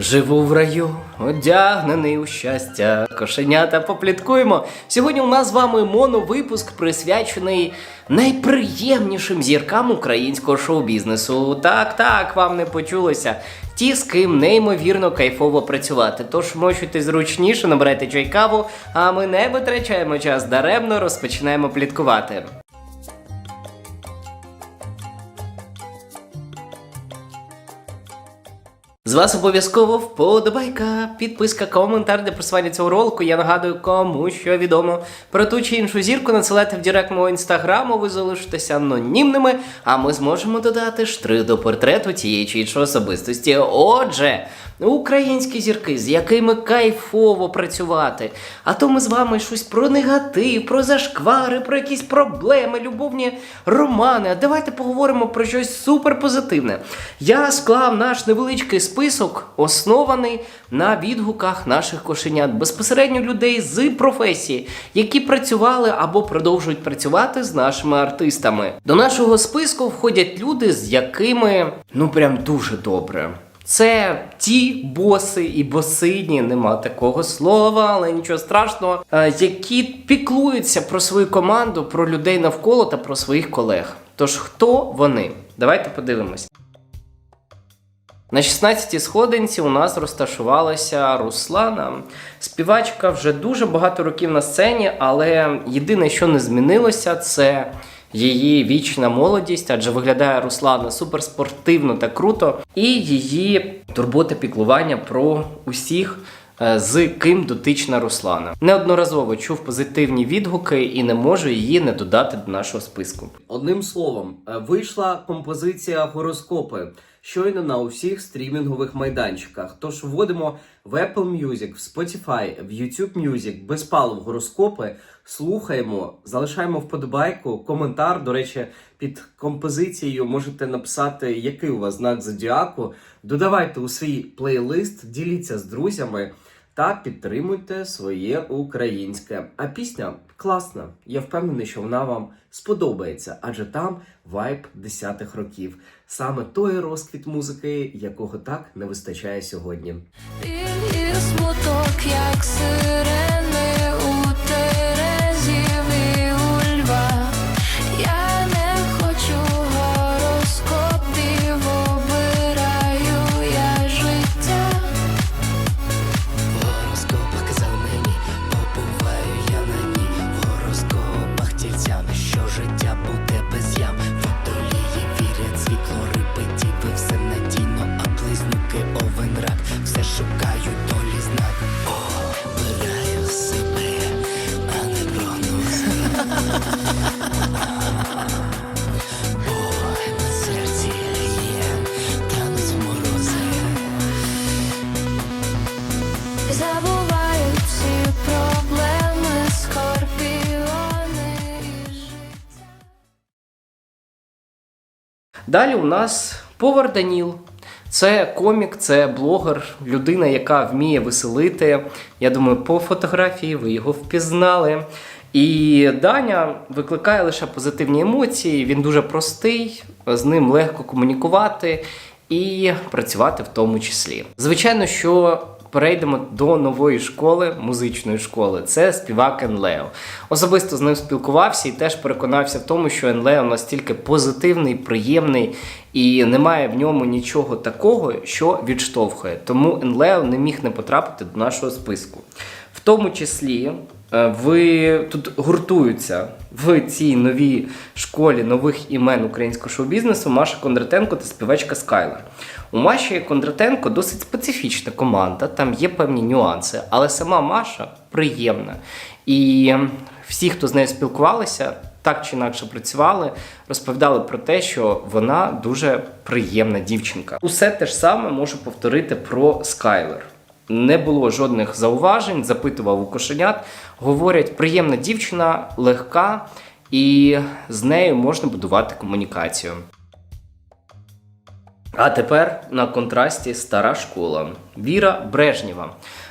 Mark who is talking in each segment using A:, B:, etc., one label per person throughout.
A: Живу в раю, одягнений у щастя, кошенята попліткуємо. Сьогодні у нас з вами моновипуск присвячений найприємнішим зіркам українського шоу-бізнесу. Так, так, вам не почулося. Ті, з ким неймовірно кайфово працювати. Тож мочуйте зручніше, набирайте чай каву, а ми не витрачаємо час даремно, розпочинаємо пліткувати. З вас обов'язково вподобайка, підписка, коментар для просування цього ролику. Я нагадую, кому що відомо про ту чи іншу зірку надсилайте в директ мого інстаграму, ви залишитеся анонімними, а ми зможемо додати штрих до портрету тієї чи іншої особистості. Отже, українські зірки, з якими кайфово працювати. А то ми з вами щось про негатив, про зашквари, про якісь проблеми, любовні романи. А давайте поговоримо про щось суперпозитивне. Я склав наш невеличкий список, оснований на відгуках наших кошенят, безпосередньо людей з професії, які працювали або продовжують працювати з нашими артистами. До нашого списку входять люди, з якими ну прям дуже добре. Це ті боси і босині, нема такого слова, але нічого страшного, е, які піклуються про свою команду, про людей навколо та про своїх колег. Тож хто вони? Давайте подивимось. На 16-й сходинці у нас розташувалася Руслана. Співачка вже дуже багато років на сцені, але єдине, що не змінилося, це її вічна молодість, адже виглядає Руслана суперспортивно та круто, і її турбота піклування про усіх. е, З ким дотична Руслана неодноразово чув позитивні відгуки і не можу її не додати до нашого списку. Одним словом, е, вийшла композиція гороскопи щойно на усіх стрімінгових майданчиках. Тож вводимо в Apple Music, в Spotify, в YouTube Music, в гороскопи, слухаємо, залишаємо вподобайку, коментар. До речі, під композицією можете написати, який у вас знак зодіаку. Додавайте у свій плейлист, діліться з друзями та підтримуйте своє українське. А пісня класна. Я впевнений, що вона вам сподобається, адже там вайб десятих років. Саме той розквіт музики, якого так не вистачає сьогодні.
B: Смуток, як сирени
A: Далі у нас повар Даніл. Це комік, це блогер, людина, яка вміє веселити. Я думаю, по фотографії ви його впізнали. І Даня викликає лише позитивні емоції. Він дуже простий, з ним легко комунікувати і працювати в тому числі. Звичайно, що перейдемо до нової школи, музичної школи. Це співак Енлео. Особисто з ним спілкувався і теж переконався в тому, що Енлео настільки позитивний, приємний і немає в ньому нічого такого, що відштовхує. Тому Енлео не міг не потрапити до нашого списку. В тому числі. е, Ви тут гуртуються в цій новій школі нових імен українського шоу-бізнесу Маша Кондратенко та співачка Скайлер. У Маші Кондратенко досить специфічна команда, там є певні нюанси, але сама Маша приємна. І всі, хто з нею спілкувалися, так чи інакше працювали, розповідали про те, що вона дуже приємна дівчинка. Усе те ж саме можу повторити про Скайлер. Не було жодних зауважень, запитував у кошенят. Говорять, приємна дівчина, легка, і з нею можна будувати комунікацію. А тепер на контрасті стара школа. Віра Брежнєва.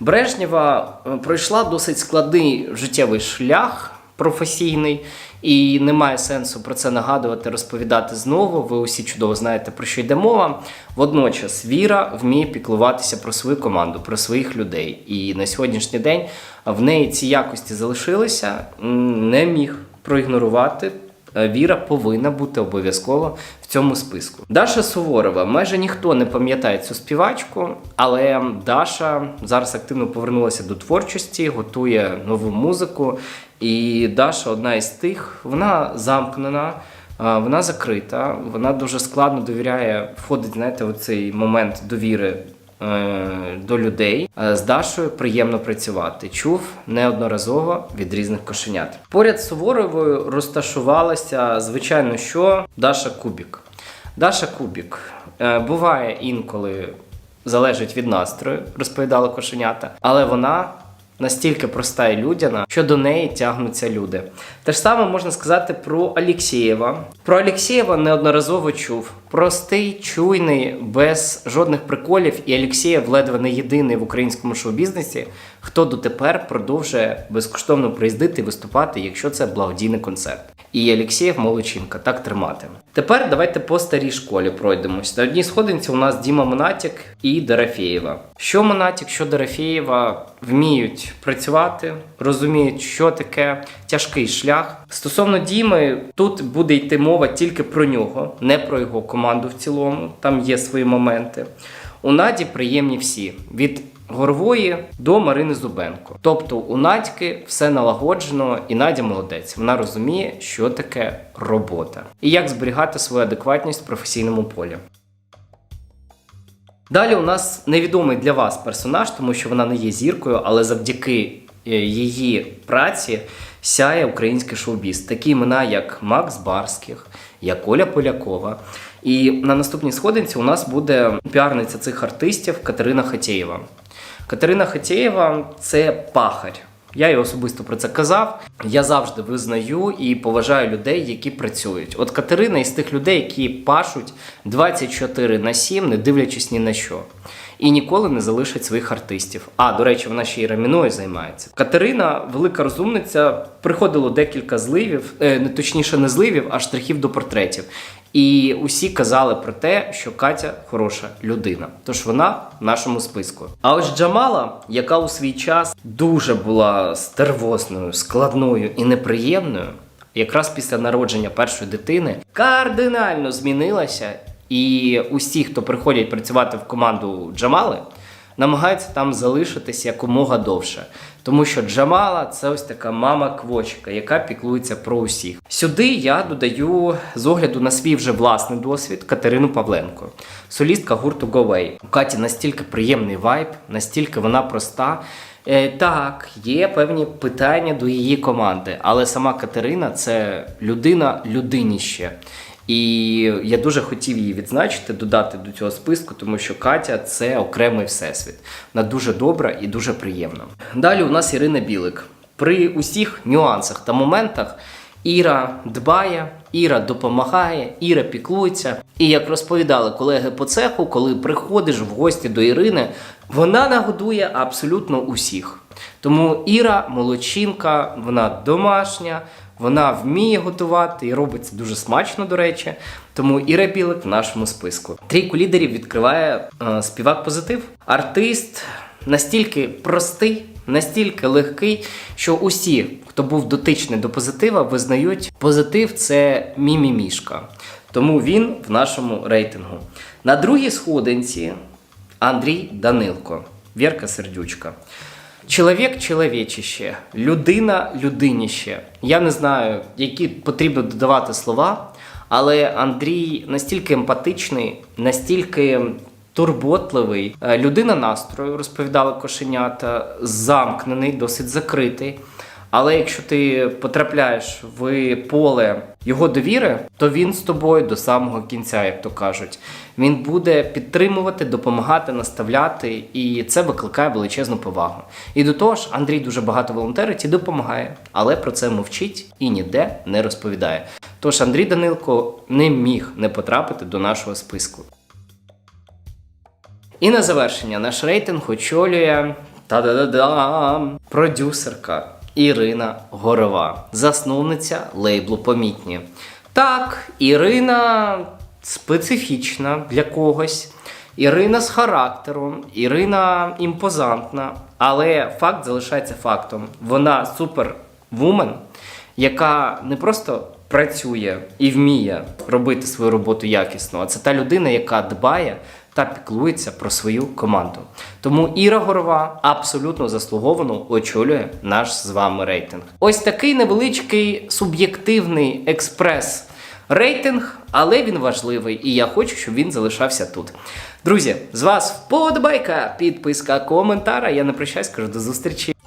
A: Брежнєва е, пройшла досить складний життєвий шлях професійний, і немає сенсу про це нагадувати, розповідати знову. Ви усі чудово знаєте, про що йде мова. Водночас віра вміє піклуватися про свою команду, про своїх людей. І на сьогоднішній день в неї ці якості залишилися, не міг проігнорувати. Е, Віра повинна бути обов'язково в цьому списку. Даша Суворова. Майже ніхто не пам'ятає цю співачку, але Даша зараз активно повернулася до творчості, готує нову музику. І Даша одна із тих, вона замкнена, вона закрита, вона дуже складно довіряє, входить, знаєте, в цей момент довіри е, до людей. Е, З Дашою приємно працювати. Чув неодноразово від різних кошенят. Поряд з Суворовою розташувалася, звичайно, що Даша Кубік. Даша Кубік е, буває інколи залежить від настрою, розповідала кошенята, але вона настільки проста і людяна, що до неї тягнуться люди. Те ж саме можна сказати про Алєксєєва. Про Алєксєєва неодноразово чув. Простий, чуйний, без жодних приколів, і Алєксєєв ледве не єдиний в українському шоу-бізнесі, хто дотепер продовжує безкоштовно приїздити і виступати, якщо це благодійний концерт. І Алєксєєв молодчинка, так тримати. Тепер давайте по старій школі пройдемось. На одній сходинці у нас Діма Монатік і Дорофєєва. Що Монатік, що Дорофєєва вміють працювати, розуміють, що таке тяжкий шлях. Стосовно Діми, тут буде йти мова тільки про нього, не про його команду в цілому. Там є свої моменти. У Наді приємні всі. Від Горвої до Марини Зубенко. Тобто у Надьки все налагоджено, і Надя молодець. Вона розуміє, що таке робота і як зберігати свою адекватність в професійному полі. Далі у нас невідомий для вас персонаж, тому що вона не є зіркою, але завдяки е, її праці сяє український шоу-біз. Такі імена, як Макс Барських, як Оля Полякова. І на наступній сходинці у нас буде піарниця цих артистів Катерина Хатєєва. Катерина Хатєєва це пахарь. Я їй особисто про це казав. Я завжди визнаю і поважаю людей, які працюють. От Катерина із тих людей, які пашуть 24 на 7, не дивлячись ні на що. І ніколи не залишать своїх артистів. А, до речі, вона ще й раміною займається. Катерина, велика розумниця, приходило декілька зливів, е, не точніше, не зливів, а штрихів до портретів. І усі казали про те, що Катя хороша людина. Тож вона в нашому списку. А ось Джамала, яка у свій час дуже була стервозною, складною і неприємною, якраз після народження першої дитини кардинально змінилася. І усі, хто приходять працювати в команду Джамали, намагаються там залишитись якомога довше. Тому що Джамала це ось така мама квочка, яка піклується про усіх. Сюди я додаю з огляду на свій вже власний досвід Катерину Павленко, солістка гурту Away. У Каті настільки приємний вайб, настільки вона проста. Е, так, є певні питання до її команди, але сама Катерина це людина людиніще. І я дуже хотів її відзначити, додати до цього списку, тому що Катя це окремий всесвіт. Вона дуже добра і дуже приємна. Далі у нас Ірина Білик. При усіх нюансах та моментах Іра дбає, Іра допомагає, Іра піклується. І як розповідали колеги по цеху, коли приходиш в гості до Ірини, вона нагодує абсолютно усіх. Тому Іра молодчинка, вона домашня, вона вміє готувати і робить це дуже смачно, до речі. Тому Іра Білик в нашому списку. Трійку лідерів відкриває е, співак позитив. Артист настільки простий, настільки легкий, що усі, хто був дотичний до позитива, визнають, позитив це мімімішка. Тому він в нашому рейтингу. На другій сходинці Андрій Данилко, Вірка Сердючка. Чоловік чоловічище, людина людиніще. Я не знаю, які потрібно додавати слова, але Андрій настільки емпатичний, настільки турботливий, Е, людина настрою, розповідала кошенята, замкнений, досить закритий. Але якщо ти потрапляєш в поле його довіри, то він з тобою до самого кінця, як то кажуть. Він буде підтримувати, допомагати, наставляти, і це викликає величезну повагу. І до того ж, Андрій дуже багато волонтерить і допомагає, але про це мовчить і ніде не розповідає. Тож Андрій Данилко не міг не потрапити до нашого списку. І на завершення наш рейтинг очолює та-да-да-дам, продюсерка. Ірина Горова, засновниця лейблу Помітні. Так, Ірина специфічна для когось. Ірина з характером, Ірина імпозантна, але факт залишається фактом. Вона супервумен, яка не просто працює і вміє робити свою роботу якісно, а це та людина, яка дбає та піклується про свою команду. Тому Іра Горова абсолютно заслуговано очолює наш з вами рейтинг. Ось такий невеличкий суб'єктивний експрес. Рейтинг, але він важливий, і я хочу, щоб він залишався тут. Друзі, з вас вподобайка, підписка, коментар. Я не прощаюсь, кажу до зустрічі.